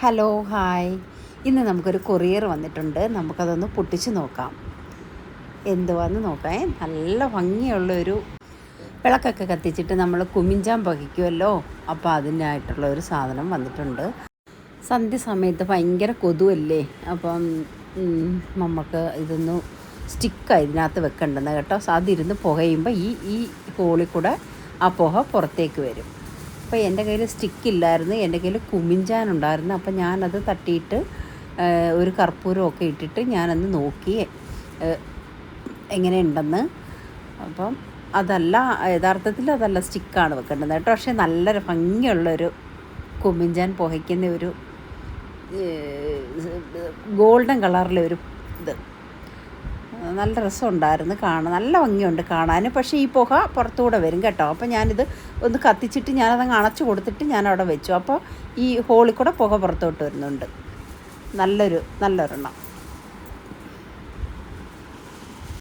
Hello hi ഇന്ന് നമുക്കൊരു courier വന്നിട്ടുണ്ട്. നമുക്കതൊന്ന് പൊട്ടിച്ച് നോക്കാം. എന്തുവാന്ന് നോക്കാം നല്ല ഭംഗിയുള്ളൊരു വിളക്കൊക്കെ കത്തിച്ചിട്ട് നമ്മൾ കുമിഞ്ചാൻ പകിക്കുമല്ലോ അപ്പോൾ അതിനായിട്ടുള്ള ഒരു സാധനം വന്നിട്ടുണ്ട്. സന്ധ്യ സമയത്ത് ഭയങ്കര കൊതുവല്ലേ? അപ്പം നമുക്ക് ഇതൊന്ന് സ്റ്റിക്ക് ഇതിനകത്ത് വെക്കേണ്ടെന്ന് കേട്ടോ. അതിരുന്ന് പുകയുമ്പോൾ ഈ ഈ ഹോളിൽ കൂടെ ആ പുക പുറത്തേക്ക് വരും. അപ്പോൾ എന്റെ കയ്യിൽ സ്റ്റിക്കില്ലായിരുന്നു എന്റെ കയ്യിൽ കുമിഞ്ചാനുണ്ടായിരുന്നു അപ്പം ഞാനത് തട്ടിയിട്ട് ഒരു കർപ്പൂരമൊക്കെ ഇട്ടിട്ട് ഞാനന്ന് നോക്കി എങ്ങനെയുണ്ടെന്ന്. അപ്പം അതല്ല യഥാർത്ഥത്തിൽ അതല്ല സ്റ്റിക്കാണ് വെക്കേണ്ടത് കേട്ടോ. പക്ഷേ നല്ലൊരു ഭംഗിയുള്ളൊരു കുമിഞ്ചാൻ പുഹയ്ക്കുന്ന ഒരു ഗോൾഡൻ കളറിലെ ഒരു ഇത്. നല്ല രസമുണ്ടായിരുന്നു കാണാൻ. നല്ല ഭംഗിയുണ്ട് കാണാൻ പക്ഷേ ഈ പുക പുറത്തുകൂടെ വരും കേട്ടോ. അപ്പോൾ ഞാനിത് ഒന്ന് കത്തിച്ചിട്ട് ഞാനത് അണച്ചു കൊടുത്തിട്ട് ഞാൻ അവിടെ വെച്ചു. അപ്പോൾ ഈ ഹോളിൽ കൂടെ പുക പുറത്തോട്ട് വരുന്നുണ്ട്. നല്ലൊരു നല്ലൊരെണ്ണം.